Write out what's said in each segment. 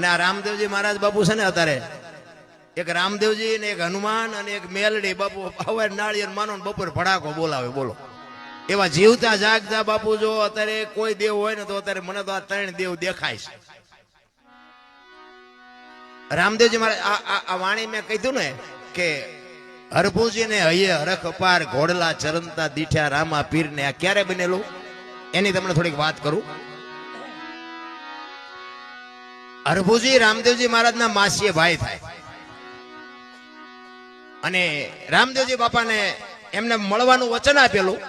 અને આ રામદેવજી મહારાજ બાપુ છે ને અત્યારે? એક રામદેવજી ને એક હનુમાન અને એક મેલડી બાપુ હવે નાળિયેર માનો બપોર ભડાકો બોલાવે, બોલો. એવા જીવતા જાગતા બાપુ જો અત્યારે કોઈ દેવ હોય ને તો અત્યારે મને તો આ ત્રણ દેવ દેખાય છે. રામદેવજી મારે આ વાણી મેં કીધું ને કે હરભુજી ને હૈયે હરખ અપાર ઘોડલા ચરંતા દીઠ્યા રામા પીર ને આ ક્યારે બનેલું? એની તમને થોડીક વાત કરું. હરભુજી રામદેવજી મહારાજના માસીએ ભાઈ થાય. અને રામદેવજી બાપાને એમને મળવાનું વચન આપેલું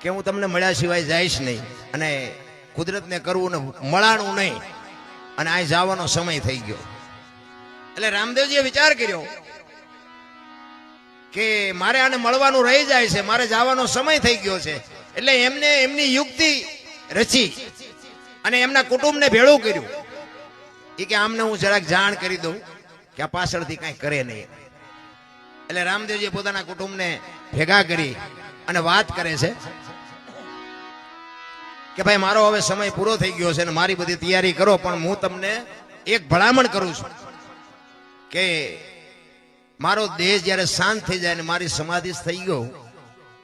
કે હું તમને મળ્યા સિવાય જઈશ નહીં અને કુદરતને કરવું ને મળાણું નહીં અને આ જવાનો સમય થઈ ગયો. એટલે રામદેવજીએ વિચાર કર્યો કે મારે આને મળવાનું રહી જાય છે, મારે જવાનો સમય થઈ ગયો છે. એટલે એમને એમની યુક્તિ રચી અને એમના કુટુંબને ભેળું કર્યું. કે આમને હું જરાક જાણ કરી દઉં કે આ પાછળથી કાંઈ કરે નહીં. એટલે રામદેવજી પોતાના કુટુંબને ભેગા કરી અને વાત કરે છે કે ભાઈ, મારો હવે સમય પૂરો થઈ ગયો છે અને મારી બધી તૈયારી કરો, પણ હું તમને એક ભલામણ કરું છું કે મારો દેહ જ્યારે શાંત થઈ જાય ને મારી સમાધિ થઈ ગયો,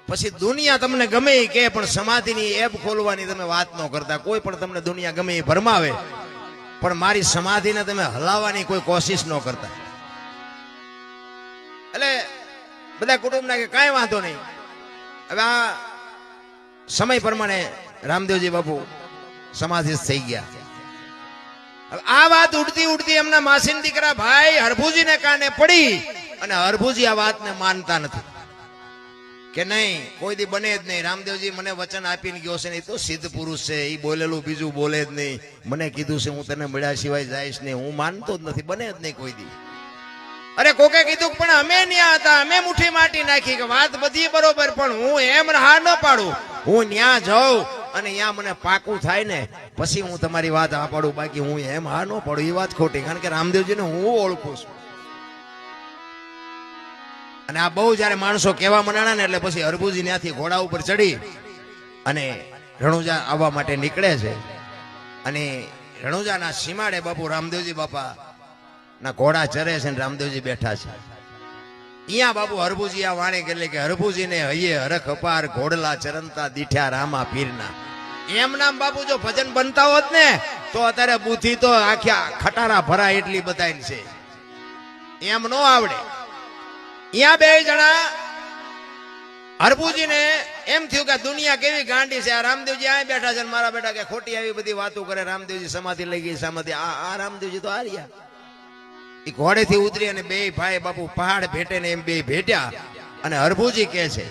પછી દુનિયા તમને ગમે કે પણ સમાધિની એપ ખોલવાની તમે વાત ન કરતા. કોઈ પણ તમને દુનિયા ગમે એ ભરમાવે. પણ મારી સમાધિને તમે હલાવવાની કોઈ કોશિશ ન કરતા. એટલે બધા કુટુંબના કે કાંઈ વાંધો નહીં. હવે આ સમય પ્રમાણે રામદેવજી બાપુ સમાધિસ્થ થઈ ગયા. આ વાત ઉડતી ઉડતી એમના માસીન દીકરા ભાઈ હરભુજીને કાને પડી અને હરભુજી આ વાતને માનતા નથી. કે નહીં, કોઈ દી બને જ નહીં. રામદેવજી મને વચન આપીને ગયો છે ને તો સિદ્ધ પુરુષ છે. એ બોલેલું બીજું બોલે જ નહીં. મને કીધું છે, હું તને મળ્યા સિવાય જઈશ નહીં. હું માનતો જ નથી. બને જ નહીં કોઈ દી. અરે કોકે કીધું પણ અમે ન્યા હતા. અમે મુઠ્ઠી માટી નાખી. કે વાત બધી બરોબર, પણ હું એમ હા ન પાડું. હું ન્યા જાઉં અને ન્યા મને પાકું થાય ને, પછી હું તમારી વાત હા પાડું. બાકી હું એમ હા ન પાડું. એ વાત ખોટી. કારણ કે રામદેવજીને હું ઓળખું છું. અને આ બહુ જ્યારે માણસો કહેવા મનાણા ને એટલે પછી હરભુજી ત્યાંથી ઘોડા ઉપર ચડી અને રણુજા આવવા માટે નીકળે છે. અને રણુજાના સીમાડે બાપુ રામદેવજી બાપા ના ઘોડા ચરે છે ને રામદેવજી બેઠા છે. અહીંયા બાપુ હરભુજી આ વાણી એટલે કે હરભુજીને હૈયે હરખ અપાર, ઘોડલા ચરંતા દીઠ્યા રામા પીરના. એમ નામ બાપુ જો ભજન બનતા હોત ને, તો અત્યારે બુદ્ધિ તો આખ્યા ખટારા ભરા એટલી બધાય છે. એમ નો આવડે. અહીંયા બે જણા, હરભુજીને એમ થયું કે દુનિયા કેવી ગાંડી છે, આ રામદેવજી આ બેઠા છે મારા બેટા કે ખોટી આવી બધી વાતો કરે, રામદેવજી સમાધિ લઈ ગઈ, સમાધિ, આ રામદેવજી તો હાર્યા એ ઘોડેથી ઉતરી અને બે ભાઈ બાપુ પહાડ ભેટે ને એમ બે ભેટ્યા અને હરભુજી કે છે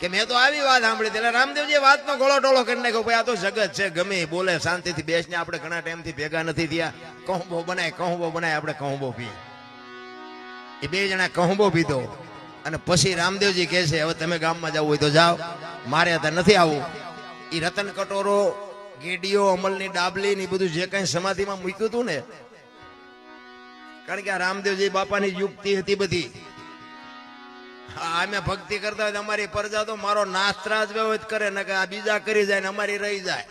કે મેં તો આવી વાત સાંભળી. એટલે રામદેવજી વાતનો ગોળો ટોળો કરી નાખ્યો, ભાઈ, આ તો જગત છે, ગમે બોલે, શાંતિથી બેસને આપણે ઘણા ટાઈમથી ભેગા નથી થયા, કહું બહુ બનાય, કહું બહુ બનાય, આપણે કહુંબો પીએ એ બે જણા કહુંબો પીધો. અને પછી રામદેવજી કહે છે, હવે તમે ગામમાં જવું હોય તો જાઓ. મારે અત્યારે નથી આવવું. એ રતન કટોરો, ગેડીઓ, અમલની ડાબલી ને બધું જે કઈ સમાધિમાં મૂક્યું હતું ને, કારણ કે આ રામદેવજી બાપાની યુક્તિ હતી બધી. અમે ભક્તિ કરતા હોય અમારી પરજા તો મારો નાસ્ત્રાજ વ્યવહિત કરે ને કે આ બીજા કરી જાય ને અમારી રહી જાય.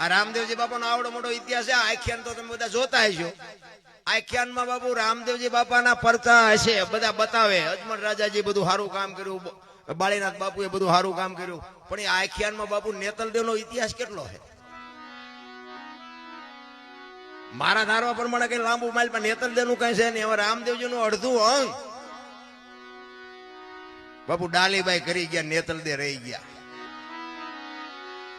આ રામદેવજી બાપાનો આવડો મોટો ઇતિહાસ છે આખ્યાન તો તમે બધા જોતા હશો. આખ્યાનમાં બાપુ રામદેવજી બાપાના પરચા હશે, બધા બતાવે. અજમલ રાજાજી બધું સારું કામ કર્યું બાળીનાથ બાપુએ બધું સારું કામ કર્યું. પણ એ આખ્યાનમાં બાપુ નેતલદેવનો ઇતિહાસ કેટલો છે? મારા ધારવા પ્રમાણે કઈ લાંબુ માઇલ પણ નેતલદેવનું કઈ છે ને હવે રામદેવજી નું અડધું અંગ. બાપુ ડાલીબાઈ કરી ગયા, નેતલદે રહી ગયા.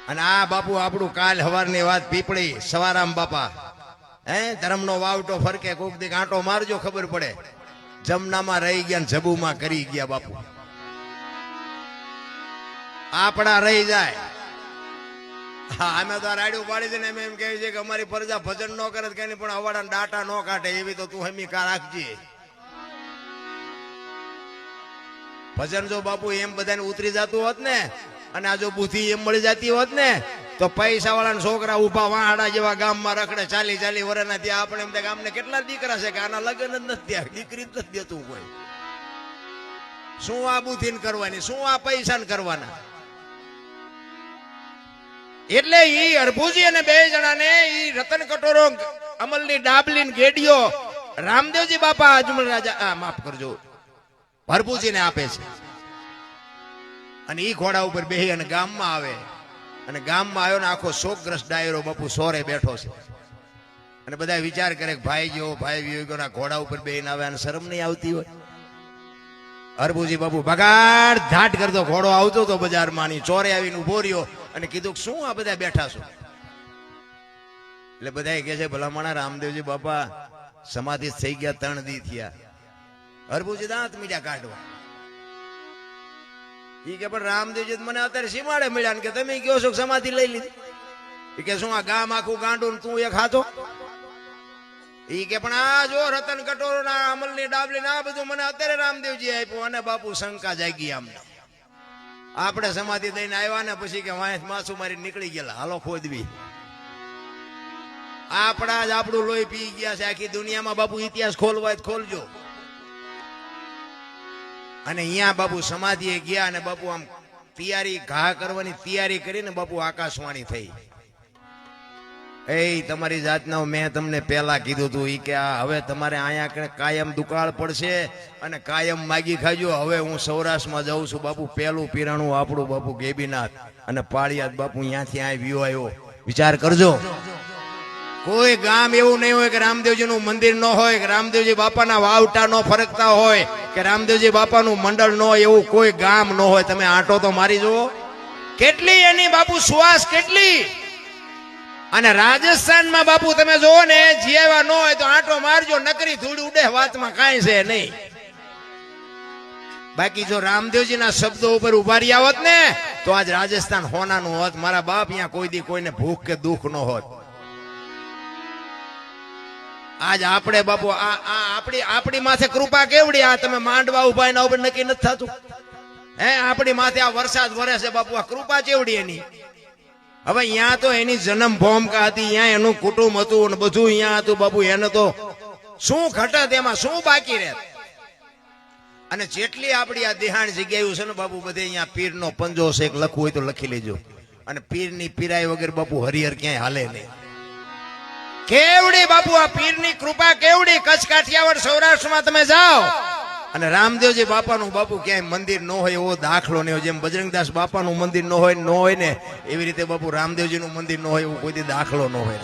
અને આ બાપુ આપણું કાલ હવારની વાત પીપળી, સવારામ બાપા. હે, ધર્મનો વાવટો ફરકે, કોક દી કાંટો મારજો, ખબર પડે. જમનામાં રહી ગયા જબુમાં કરી ગયા બાપુ. આપણા રહી જાય. અમે તો રાડ્યું પાડી છે ને એમ એમ કહે છે કે અમારી પ્રજા ભજન ન કરે કે પણ અવાડા ડાટા ન કાઢે, એવી તો તું હમી કા રાખજે. ભજન જો બાપુ એમ બધાને ઉતરી જતું હોત ને, અને આ જો બુદ્ધિ એમ મળી જતી હોત ને તો પૈસા વાળા છોકરા ઊભા વાહડા જેવા ગામમાં રખડે ચાલી ચાલી વર્ષના ત્યાં આપણે એમ ગામને કેટલા દીકરા છે કે આના લગ્ન જ નથી ત્યાં દીકરી નથી દેતું કોઈ શું આ બુદ્ધિ કરવાની શું આ પૈસા કરવાના? એટલે ઈ અડભુજી અને બે જણાને ઈ રતન કટોરો અમલની ડાબલી ગેડિયો રામદેવજી બાપા અજમલ રાજા આ, માફ કરજો ભરભુજીને આપે છે. અને ઈ ઘોડા ઉપર બેહી અને ગામમાં આવે. અને ગામમાં આવ્યો ને આખો શોકગ્રસ્ત ડાયરો બાપુ સોરે બેઠો છે. અને બધા વિચાર કરે કે ભાઈ ગયો ભાઈ ગયો ને ઘોડા ઉપર બેન આવે અને શરમ નહીં આવતી હોય. હરભુજી બાપુ ભગાડ ધાટ કરતો, ઘોડો આવતો હતો બજારમાં ની ચોરે આવીને ઊભો રહ્યો અને કીધું શું આ બધા બેઠા છો? એટલે બધા કે છે, ભલામણા રામદેવજી બાપા, સમાધિ થઈ ગયા, ત્રણ દી થયા. હરભુજી દાંત મીડા કાઢવા. ઈ કે પણ રામદેવજી મને અત્યારે સીમાડે મળ્યા કે તમે કયો છો સમાધિ લઈ લીધી. એ કે શું આ ગામ આખું ગાંડું તું એક હાથો? ઈ કે પણ આ જો રતન કટોરો ના અમલની ડાબલી ના બધું મને અત્યારે રામદેવજી આપ્યું અને બાપુ શંકા જાગી આમને આપણે સમાધિ દઈને આવ્યા ને પછી કે વાંસ માસુ મારી નીકળી ગયેલા, હાલો ખોદવી. આપણા જ આપણું લોહી પી ગયા છે, આખી દુનિયામાં બાપુ ઇતિહાસ ખોલવાય ખોલજો. અને અહીંયા બાપુ સમાધિએ ગયા અને બાપુ આમ તૈયારી, ઘા કરવાની તૈયારી કરીને બાપુ આકાશવાણી થઈ. એ તમારી જાતના મેં તમને પહેલા કીધું હતું એ કે આ હવે તમારે અહીંયા કાયમ દુકાળ પડશે અને કાયમ માગી ખાજો. હવે હું સૌરાષ્ટ્રમાં જાઉં છું બાપુ, પહેલું પીરાણું આપણું બાપુ ગેબીનાથ અને પાળિયાદ બાપુ અહીંયાથી આ વ્યૂ આવ્યો. વિચાર કરજો. કોઈ ગામ એવું નહીં હોય કે રામદેવજી નું મંદિર ન હોય, કે રામદેવજી બાપાના વાવટા નો ફરકતા હોય. કે રામદેવજી બાપાનું મંડળ ન હોય એવું કોઈ ગામ ન હોય, તમે આંટો તો મારી જુઓ. કેટલી એની બાપુ સુવાસ કેટલી? અને રાજસ્થાનમાં બાપુ તમે જોવો ને જીવા ન હોય તો આંટો મારજો, નકરી ધૂળ ઉડે, વાતમાં કાંઈ છે નહીં. બાકી જો રામદેવજીના શબ્દો ઉપર ઉભારી હોત ને, તો આજ રાજસ્થાન હોનાનું હોત, મારા બાપ અહીંયા કોઈ દી કોઈને ભૂખ કે દુઃખ ન હોત. આજ આપણે બાપુ આપણી આપણી માથે કૃપા કેવડી આ તમે માંડવા ઊભા એના ઉપર નક્કી નથી થતું. હે, આપણી માથે આ વરસાદ વરે છે બાપુ, આ કૃપા કેવડી એની? હવે અહીંયા તો એની જન્મ ભૂમિકા હતી અહીંયા એનું કુટુંબ હતું અને બધું અહીંયા હતું બાપુ, એને તો શું ઘટત એમાં, શું બાકી રહે અને જેટલી આપણી આ દેહાણ જગ્યાઓ છે ને બાપુ, બધે અહીંયા પીરનો પંજો છે લખવું હોય તો લખી લેજો. અને પીરની પીરાય વગર બાપુ હરિહર ક્યાંય હાલે નહીં. કેવડી બાપુ, આ પીરની કૃપા કેવડી? કચ્છ કાઠિયાવાડ સૌરાષ્ટ્રમાં તમે જાઓ. અને રામદેવજી બાપાનું બાપુ ક્યાંય મંદિર ન હોય, એવો દાખલો નહીં હોય. જેમ બજરંગદાસ બાપાનું મંદિર ન હોય ન હોય ને, એવી રીતે બાપુ રામદેવજીનું મંદિર ન હોય, એવો કોઈ દાખલો ન હોય.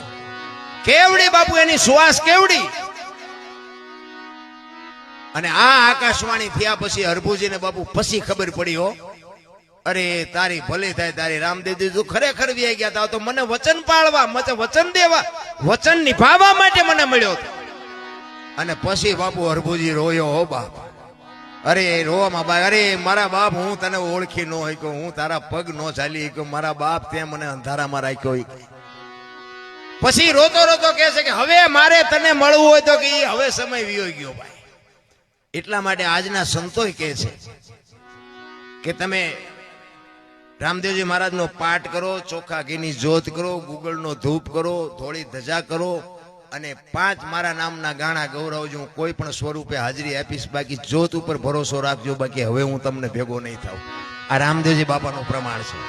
કેવડી બાપુ, એની સુવાસ કેવડી? અને આ આકાશવાણી થયા પછી હરભુજીને બાપુ પછી ખબર પડી હો. અરે, તારી ભલે થાય, તારી રામદેવજી તું ખરેખર વ્યાઈ ગયા તા, તો મને વચન પાળવા, મને વચન દેવા, વચન નિભાવવા માટે મને મળ્યો અને પછી બાપુ હરભુજી રોયો, હો બાપ, અરે રોવામાં બા અરે, મારા બાપ, હું તને ઓળખી ન હોય હું તારા પગ ન ચાલી શક્યો. મારા બાપ ત્યાં મને અંધારામાં રાખ્યો. પછી રોતો રોતો કહે છે કે, હવે મારે તને મળવું હોય તો કે હવે સમય વિયો ગયો ભાઈ એટલા માટે આજના સંતોય કહે છે કે તમે રામદેવજી મહારાજનો પાઠ કરો ચોખા ઘીની જોત કરો, ગુગળનો ધૂપ કરો થોડી ધજા કરો અને પાંચ મારા નામના ગાણા ગૌરવજો, હું કોઈ પણ સ્વરૂપે હાજરી આપીશ. બાકી જોત ઉપર ભરોસો રાખજો. બાકી હવે હું તમને ભેગો નહીં થાઉં. આ રામદેવજી બાપાનું પ્રમાણ છે.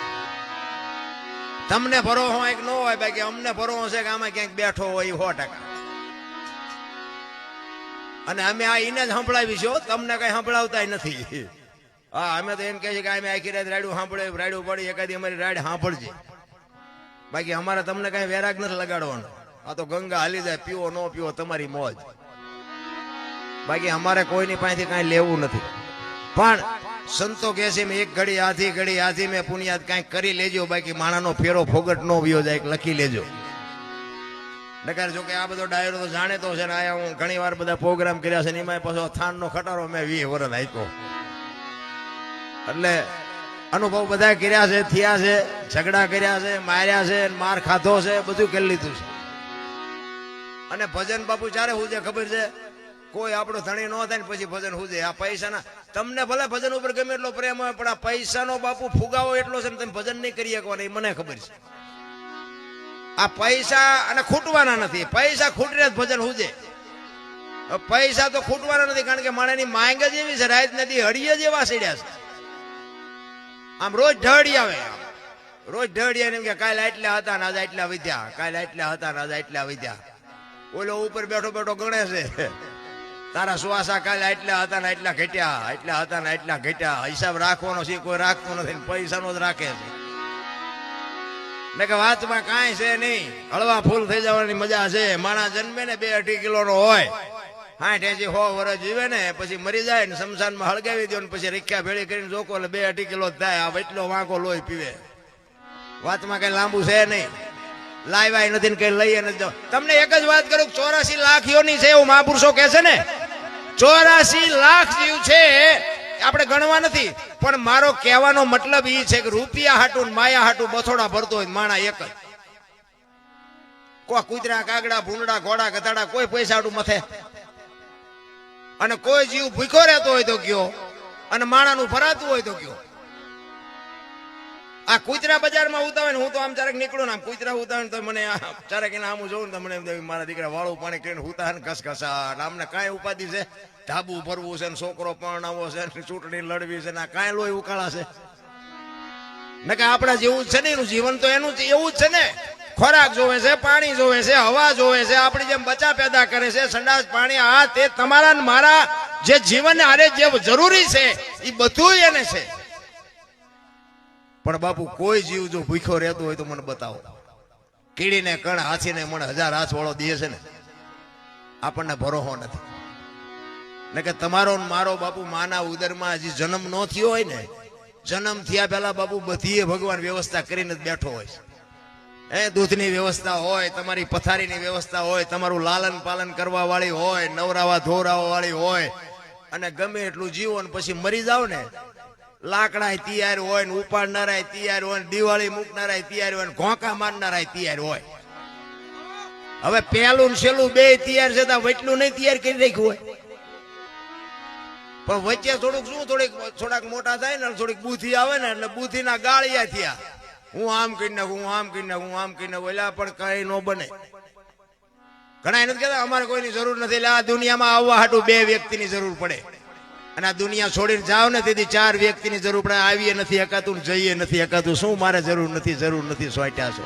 તમને ભરો હોય કે ન હોય, બાકી અમને ભરો હશે કે આમાં ક્યાંક બેઠો હોય સો ટકા. અને અમે આ એને જ સંભળાવી છો તમને કઈ સંભળાવતા નથી. હા, અમે તો એમ કહે છે કે અમે આખી રાત રાડ્યું સાંભળે રાડ્યું પડી, એકાદી અમારી રાડ સાંભળજે બાકી અમારે તમને કઈ વેરાગ નથી લગાડવાનો. આ તો ગંગા હાલી જાય, પીવો ન પીવો તમારી મોજ. બાકી અમારે કોઈની પાસેથી કાંઈ લેવું નથી. પણ સંતો કહે છે એક ઘડી આથી ઘડી આથી મેં પુણ્યાત કાંઈક કરી લેજો, બાકી માણાનો ફેરો ફોગટ નો વ્યો જાય લખી લેજો. નકાર જો કે આ બધો ડાયરો તો જાણેતો છે ને આયા હું ઘણી વાર બધા પ્રોગ્રામ કર્યા છે ને એમાં પાછો થાનનો ખટારો મેં વીસ વર્ષ આપ્યો. એટલે અનુભવ બધા કર્યા છે, થયા છે, ઝઘડા કર્યા છે, માર્યા છે, માર ખાધો છે, બધું કરી લીધું છે. અને ભજન બાપુ ચારે હું ખબર છે, કોઈ આપણો ધણી ન થાય પછી ભજન હું આ પૈસાના, તમને ભલે ભજન ઉપર ગમે એટલો પ્રેમ હોય, પણ આ પૈસાનો બાપુ ફુગાવો એટલો છે ને તમે ભજન નહીં કરી શકવાના એ મને ખબર છે. આ પૈસા અને ખૂટવાના નથી. પૈસા ખૂટરે જ ભજન હું પૈસા તો ખૂટવાના નથી, કારણ કે માણેની માંગ જ એવી છે, રાત નથી હળીએ જ એવા સીડ્યા છે. આમ રોજ ઢળી આવે રોજ ઢળી એમ કે કાલે એટલા હતા ને આજે એટલા વધ્યા. કાલે એટલા હતા ને આજે એટલા વધ્યા. ઓલો ઉપર બેઠો બેઠો ગણે છે. તારા સુવાસા કાલે એટલા હતા ને એટલા ઘટ્યા એટલા હતા ને એટલા ઘટ્યા. હિસાબ રાખવાનો છે, કોઈ રાખતો નથી પૈસાનો જ રાખે છે. મેં કે વાતમાં કાંઈ છે નહીં. હળવા ફૂલ થઈ જવાની મજા છે. માણસ જન્મે ને બે અઢી કિલો નો હોય. હાઠ એસી સો વર્ષ જીવે ને, પછી મરી જાય ને શમશાનમાં હળગાવી દો ને, પછી રીખ્યા ભેળી કરીને જોકો બે અઢી કિલો થાય, આ એટલો વાંકો લોહી પીવે. વાતમાં કઈ લાંબુ છે નહીં. લાવ્યા નથી કઈ લઈએ નથી. તમને એક જ વાત કરું, ચોરાસી લાખ યોની છે એવું મહાપુરુષો કહે છે ને? ચોરાસી લાખ જીવ છે, આપણે ગણવા નથી, પણ મારો કહેવાનો મતલબ એ છે કે રૂપિયા હાટું માયા હાટું બથોડા ભરતો હોય માણા એક જ. કોઈ કૂતરા, કાગડા ભૂંડા ઘોડા, ગધાડા, કોઈ પૈસા હાટું મથે. અને કોઈ જીવ ભૂખો રહેતો હોય તો કયો અને માણાનું ફરાતું હોય તો કયો આ કુતરા બજારમાં ઉતાવે ને હું તો આમ ચારેક નીકળું ને આમ કુતરા ઉતાવે ને તો મને ચારેક એને આમ જોઉં ને તો મને મારા દીકરા વાળું પાણી કરીને હુતા ને ઘસઘસા. ને આમને કાંઈ ઉપાધિ છે? ધાબુ ભરવું છે ને છોકરો પરણાવો છે ને ચૂંટણી લડવી છે ને કાંઈ લોહી ઉકાળા છે? મેં કે આપણા જેવું છે ને એનું જીવન તો એનું એવું જ છે ને. ખોરાક જોવે છે, પાણી જોવે છે, હવા જોવે છે, આપણી જેમ બચા પેદા કરે છે, સંડાસ પાણી, આ તે તમારા મારા જે જીવન આરે જે જરૂરી છે એ બધું એને છે. પણ બાપુ, કોઈ જીવ જો ભૂખ્યો રહેતો હોય તો મને બતાવો. કીડીને કણ, હાથીને મને હજાર હાથ વાળો દે છે ને, આપણને ભરોહો નથી. ને કે તમારો મારો બાપુ માના ઉદરમાં હજી જન્મ ન થયો હોય ને, જન્મ થયા પહેલા બાપુ બધીએ ભગવાન વ્યવસ્થા કરીને જ બેઠો હોય છે. દૂધની વ્યવસ્થા હોય, તમારી પથારીની વ્યવસ્થા હોય, તમારું લાલન પાલન કરવા વાળી હોય, નવરાવા ધોરાવા વાળી હોય, અને ગમે એટલું જીવો ને પછી મરી જાવ ને લાકડા તૈયાર હોય ને ઉપાડનારા તૈયાર હોય દિવાળી મૂકનારા તૈયાર હોય ઘોંકા મારનારા તૈયાર હોય. હવે પહેલું છેલ્લું બે તૈયાર છે વચલું નહીં તૈયાર કરી રાખ્યું હોય. પણ વચ્ચે થોડુંક શું, થોડીક, થોડાક મોટા થાય ને, થોડીક બુથી આવે ને, એટલે બુથીના ગાળિયા થયા. હું આમ કરી નાખું હું આમ કરી નાખું આમ કરી નાખું એટલે પણ કઈ ન બને. ઘણા નથી કહેતા, અમારે કોઈની જરૂર નથી, એટલે આ દુનિયામાં આવવા હાટું બે વ્યક્તિની જરૂર પડે. અને આ દુનિયા છોડીને જાવ ને, તેથી ચાર વ્યક્તિની જરૂર પડે, આવીએ નથી હકાતું જઈએ નથી હકાતું. શું મારે જરૂર નથી જરૂર નથી, સોટ્યા છો?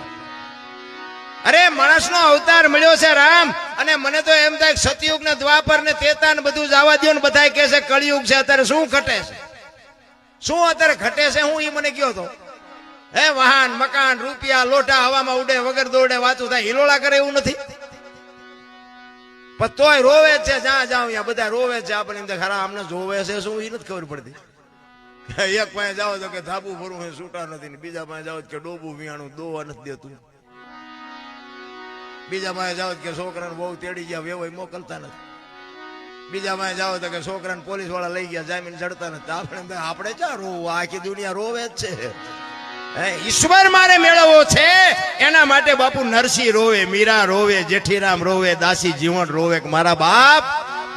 અરે માણસનો અવતાર મળ્યો છે રામ, અને મને તો એમ થાય સતયુગ ને દ્વાપર ને તેતા ને બધું જવા દો ને બધા કહે છે, કળિયુગ છે, અત્યારે શું ઘટે છે? શું અત્યારે ઘટે છે? હું એ મને કયો તો? હે વાહન મકાન, રૂપિયા લોટા હવામાં ઉડે, વગર દોડે, વાતું થાય. હિલોળા કરે એવું નથી. પણ તોય રોવે છે, જ્યાં જાવ ત્યાં બધા રોવે છે, આપણે એમ ખરા અમને જોવે છે શું એ નથી ખબર પડતી. એક પાસે જાઓ તો કે ધાબુ ભરવું હોય છૂટા નથી, ને બીજા પાસે જાઓ કે ડોબું વિયાણું, દોવા નથી દેતું. બીજા પાસે જાઓ કે છોકરાને બહુ તેડી ગયા, વેવાય મોકલતા નથી. બીજા પાસે જાઓ તો કે છોકરાને પોલીસવાળા લઈ ગયા, જામીન ચડતા નથી. આપણે આપણે ક્યાં રોવું? આખી દુનિયા રોવે જ છે. ઈશ્વર મારે મેળવવો છે? એના માટે બાપુ નરસિંહ રોવે, મીરા રોવે, જેઠીરામ રોવે, દાસી જીવન રોવે મારા બાપ?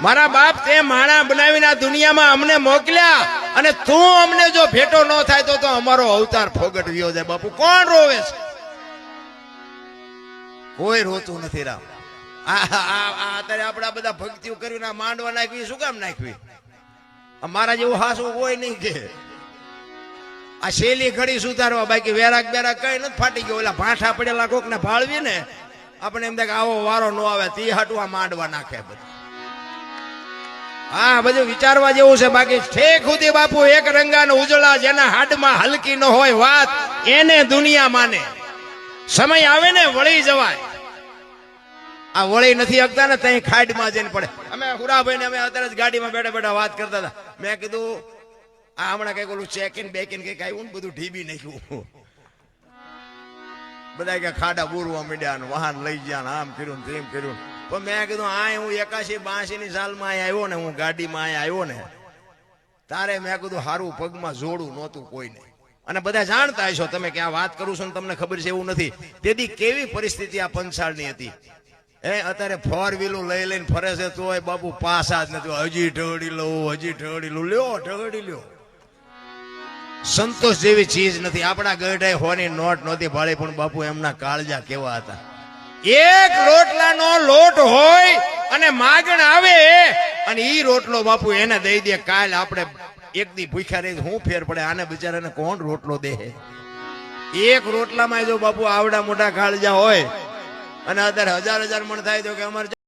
મારા બાપ તે માણા બનાવીને આ દુનિયામાં અમને મોકલ્યા અને તું અમને જો ભેટો ન થાય તો તો અમારો અવતાર ફોગટવ્યો જાય બાપુ, કોણ રોવે છે? કોઈ રોતું નથી રામ. આ અત્યારે આપણા બધા ભક્તિઓ કરીને માંડવા નાખવી શું કામ નાખવી? મારા જેવું હાસું કોઈ નહીં કે. આ શેલી ઘડી સુધારવા બાકી વેરાક બેરાક કઈ નથી ફાટી ગયો. ઓલા ભાંઠા પડેલા કોક ને ભાળવી ને, આપણે એમ કે આવો વારો ન આવે, તી હટવા માંડવા નાખે બધું. હા, બધું વિચારવા જેવું છે બાકી. ઠેક સુધી બાપુ, એક રંગાનો ઉજળા જેના હાડમાં હલકી ન હોય વાત, એને દુનિયા માને. સમય આવે ને, વળી જવાય. આ વળી નથી હકતા ને ત્યાં ખાડમાં જઈને પડે. અમે હુરાભાઈ ને અમે અત્યારે જ ગાડીમાં બેઠા બેઠા વાત કરતા હતા. મેં કીધું આ હમણાં કંઈક ઓલું ચેકિન બેકિન કંઈક આવ્યું ને બધું ઢીબી નાખ્યું. બધા કે ખાડા બોરવા મીડ્યા ને વાહન લઈ ગયા આમ કર્યું તેમ કર્યું. પણ મેં કીધું આ હું એકાશી બાસી ની સાલમાં અહીંયા આવ્યો ને, હું ગાડીમાં અહીંયા આવ્યો ને. તારે મેં કીધું, હારું, પગમાં જોડું નહોતું કોઈને. અને બધા જાણતા હશો, તમે કે આ વાત કરું છું ને તમને ખબર છે એવું નથી. તેથી કેવી પરિસ્થિતિ આ પંચાળની હતી? એ અત્યારે ફોર વ્હીલું લઈ લઈને ફરે છે, તોય બાપુ પાસા જ નથી. હજી ઢળી લઉં, હજી ઢળી લઉં. લ્યો, ઢળી લ્યો. સંતોષ જેવી ચીજ નથી. આપણા ગઢે હોની નોટ નહોતી ભાળી, પણ બાપુ એમના કાળજા કેવા હતા. એક રોટલાનો લોટ હોય અને માગણ આવે અને ઈ રોટલો બાપુ એને દઈ દે. કાલ આપણે એક દી ભૂખ્યા રહી હું ફેર પડે, આને બિચારાને કોણ રોટલો દે? એક રોટલામાં જો બાપુ આવડા મોટા કાળજા હોય અને અત્યારે હજાર હજાર મણ થાય તો કે અમારે